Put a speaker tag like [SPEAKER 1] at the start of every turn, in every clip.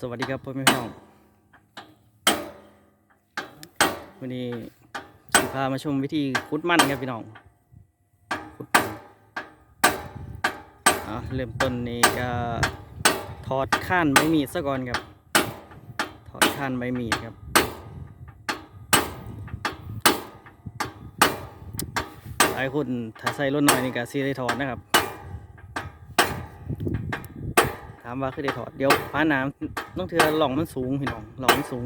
[SPEAKER 1] สวัสดีครับพ่อแม่พี่น้องวันนี้สิพามาชมวิธีคุดมันครับพี่น้องคุดมันอะเริ่มต้นนี้ก็ถอดข้านใบมีดซะก่อนครับ ถอดข้านใบมีดครับ หลายคนถ้าใส่รถหน่อยนี่ก็ซีได้ถอดนะครับ ถามว่าคือได้ถอดเดี๋ยวฟ้าน้ำต้องเทือหล่องมันสูงพี่น้องหล่องมันสูง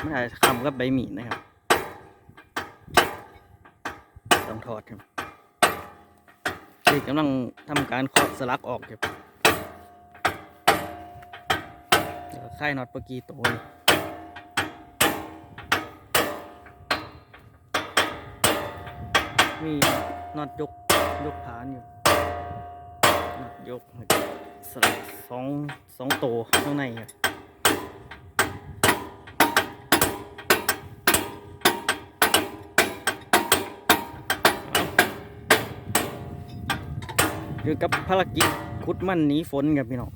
[SPEAKER 1] ไมันอาจจะคำกับใบหมี่นะครับต้องถอดครับนี่กกำลังทำการเคาะสลักออกครับเดี๋ยวค่ายน็อตเมื่อกี้โตวมีน็อตยกยกผานอยู่น็อตยก สลักสองสองตัวข้างในครับอยู่กับภารกิจขุดมันหนีฝนครับพี่น้อง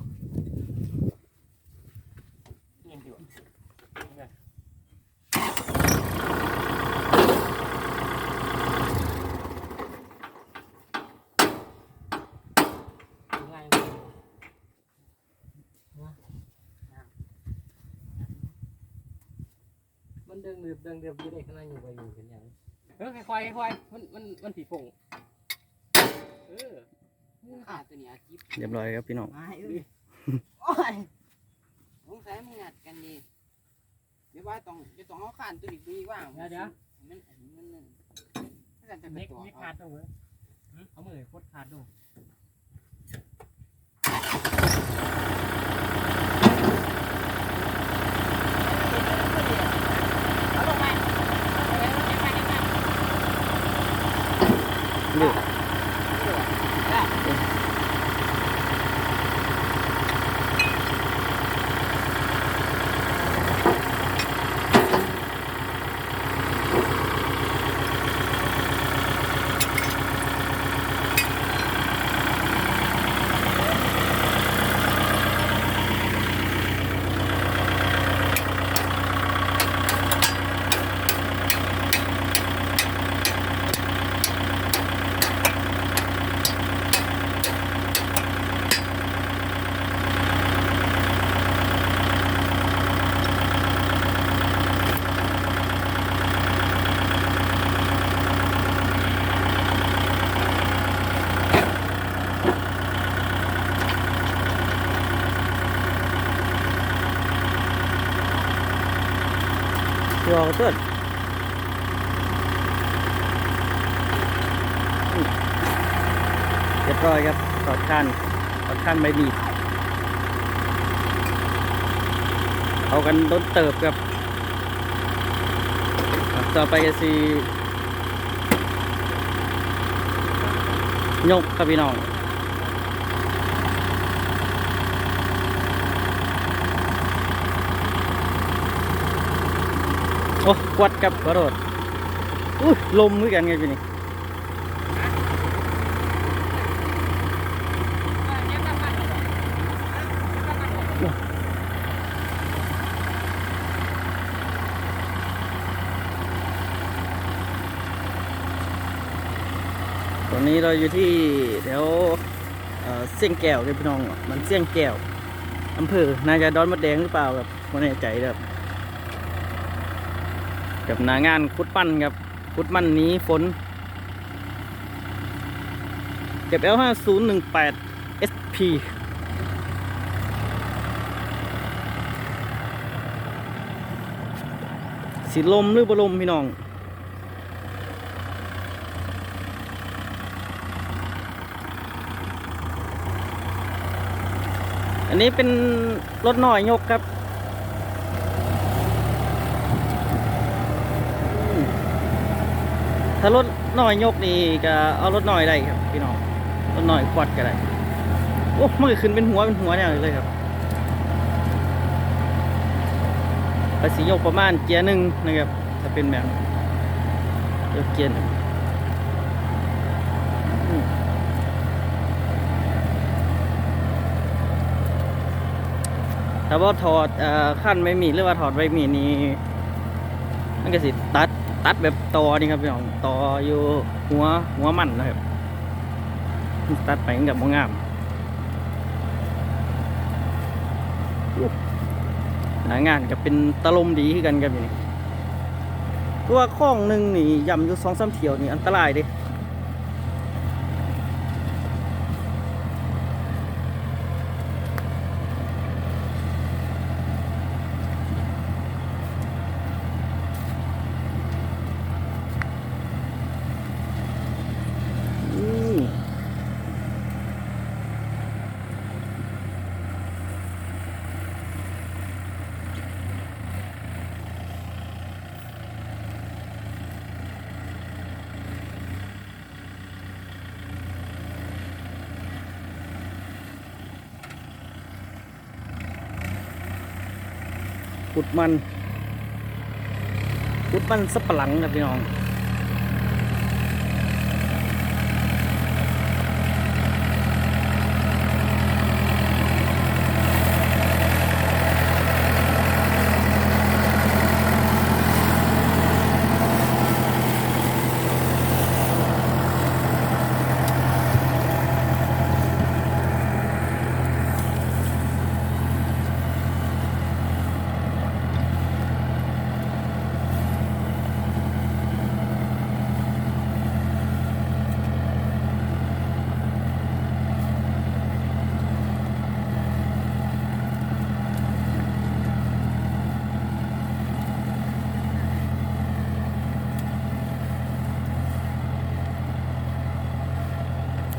[SPEAKER 2] มันเดิงเดือบเดิงเดือบอยู่ได้ขนาดอยู่ไปอยู่กันย่างเออค่อยๆค่อยๆมันมันมันผีโป่งเออ
[SPEAKER 3] ขาดตัวเนี้ยจิ๊บ
[SPEAKER 1] เรียบร้อยครับพี่น้อง
[SPEAKER 3] มาให้เอ้ยโอ้ยสงสัยมึงงัดกันดีเดี๋ยวว่าต้องจะต้องเอาขานตัวอีกดีว่า
[SPEAKER 2] เดี๋ยวเดี๋ยว
[SPEAKER 3] มันอันมันนั่นจะเป็น
[SPEAKER 2] เน็ก
[SPEAKER 3] ตัว
[SPEAKER 2] เน็กขาดตรงเลยเอามือโคตรขาดดู
[SPEAKER 3] เอาลงมาเอาลงมาเอาลงมาเอาลงมา
[SPEAKER 1] เลือก รอเพื่อนเรียบร้อยครับถอดขั้นถอดขั้นใบมีดเอากันโดนเติบครับ ต่อไปก็สียกครับพี่น้อง โอ้กวัดกับกระโดดอุ้ยลมเหมือนกันไงพี่นี่ตอนนี้เราอยู่ที่แถวเอ่อเสี่ยงแก้วเลยพี่น้อง มันเสี่ยงแก้วอำเภอ น่าจะดอนมดแดงหรือเปล่าครับไม่แน่ใจครับ กับหนางานคุดปั้นครับคุดมันนี้ฝน เก็บ L5018 SP สีลมหรือบลมพี่น้องอันนี้เป็นรถหน่อยยกครับ ถ้ารถหน่อยยกนี่ก็เอารถหน่อยได้ครับพี่น้องรถหน่อยควัดก็ได้โอ้มันขึ้นเป็นหัวเป็นหัวเนี่ยเลยครับภาษียกประมาณเกียร์หนึ่งนะครับถ้าเป็นแบบยกเกียร์หนึ่งแต่ว่าถอดอขั้นไม่มีดหรือว่าถอดใบมีดนี่มันก็สิตัด ตัดแบบตอนี่ครับพี่น้องตออยู่หัวหัวมันนะครับตัดไปกับมงามหนางานก็เป็นตะลมดีคือกันครับอยู่นี่ตัวข้องหนึ่งนี่ยำอยู่สองสามเที่ยวนี่อันตรายเดิ อืม ขุดมันขุดมันสับปะหลังครับพี่น้อง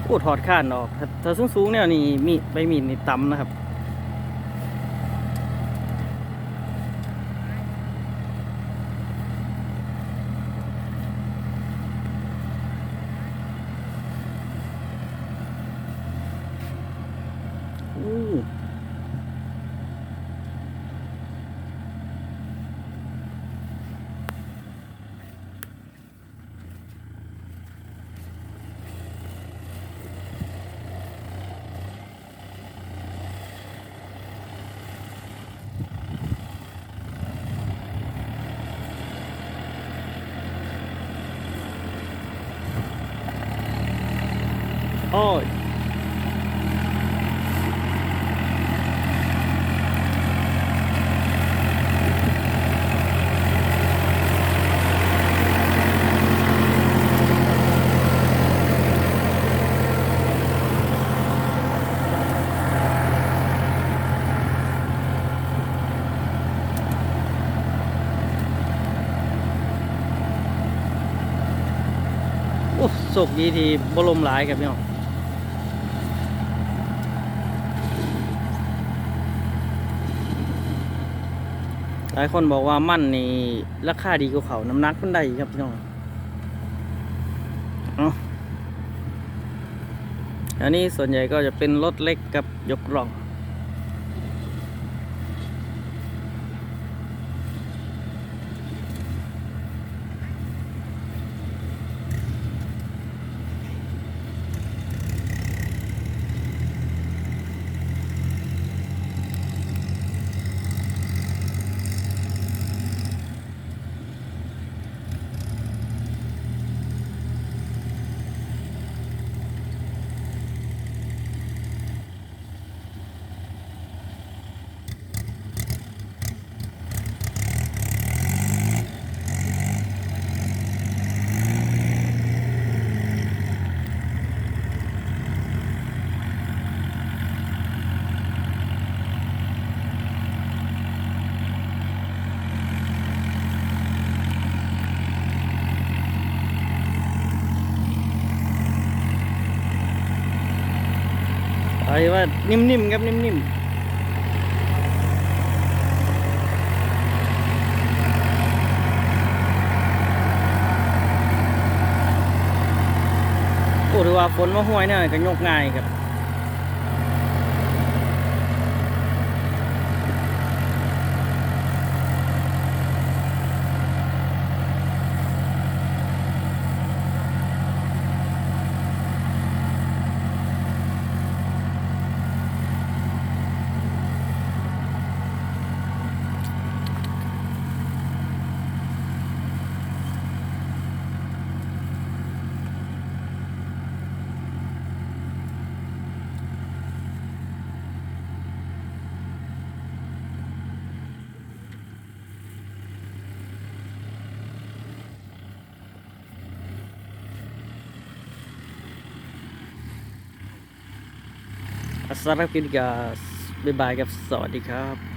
[SPEAKER 1] โอ้ถอดข้านออก ถ้าถ้าสูงสูงๆเนี่ยนี่มีใบมีดนี่ต่ำนะครับอู้ อ้ยโอ้โชคดีทีบลมหลายครับพี่น้องห ลายคนบอกว่ามั่นนี่ราคาดีกว่าเขาน้ำหนักมันได้ครับพี่น้องอ๋อันนี้ส่วนใหญ่ก็จะเป็นรถเล็กกับยกล่อง ไอ้ว่านิ่มๆครับนิ่มๆโอ้ถือว่าฝนมาห้วยเนี่ยก็ยกง่ายครับ สำหรับคลิปนี้ก็บ๊ายบายครับสวัสดีครับ